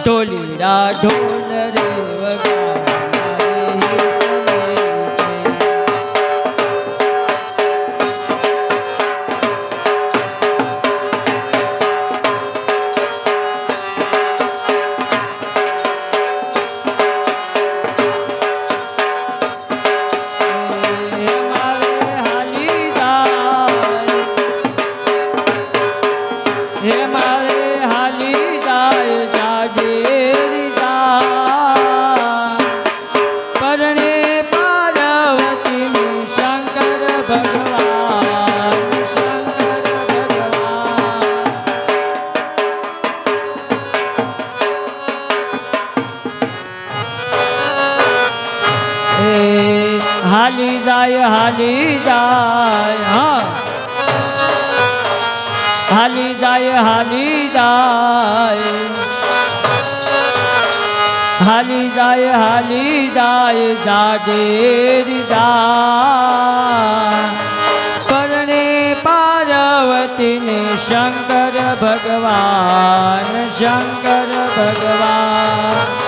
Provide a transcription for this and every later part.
ઢોલીડા ઢોલ રે વગાડે. હાલી જાય હાલી જાય, હા. હાલી જાય હાલી જાય. હાલી જાય હાલી જાય જાડેરી જાય પરણે પાર્વતીને શંકર ભગવાન શંકર ભગવાન.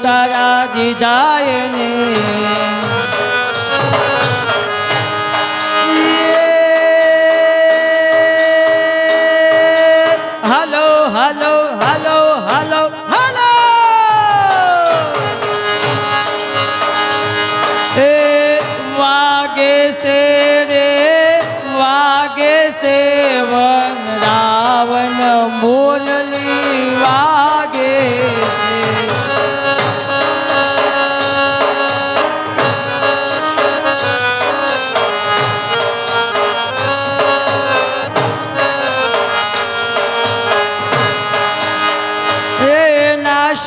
ઉતારા દીધાય ને હલો હલો હલો હલો હાલો! એ વાગે છે વાગે છે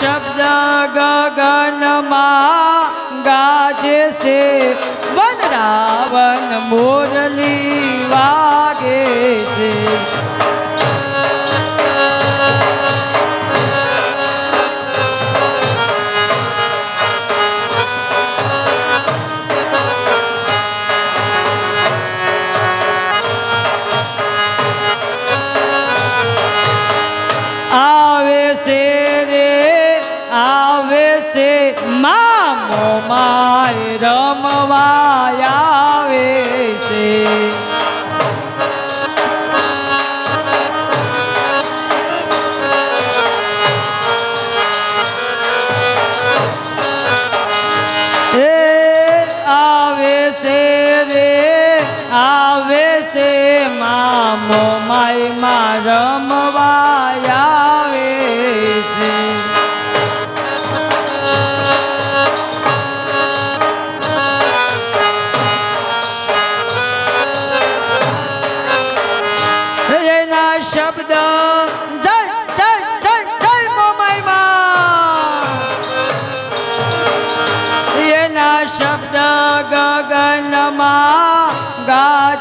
શબ્દ ગગનમાં ગાજે છે. વનરાવન મોરલી વાગે છે. આવે છે. મામો માય રમવા આવે.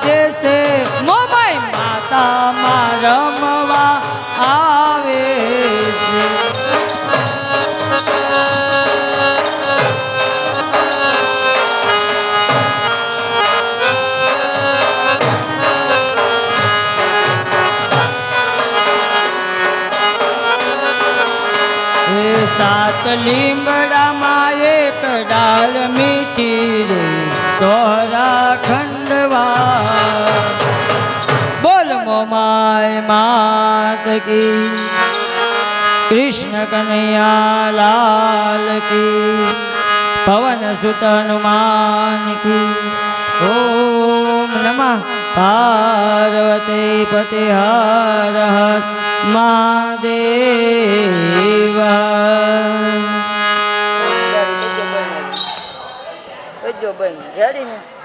છે. મોમાઈ માતામાં રમવા આવે સાત લીમડામાં એક ડાળ મીઠી રે તોરા ખંડવા બોલ મોમાય માત કી. કૃષ્ણ કનૈયા લાલ કી. પવન સુત હનુમાન કી. ઓમ નમઃ પાર્વતી પતિ હર હર મહાદેવ. કરજો બેન રેડી ને?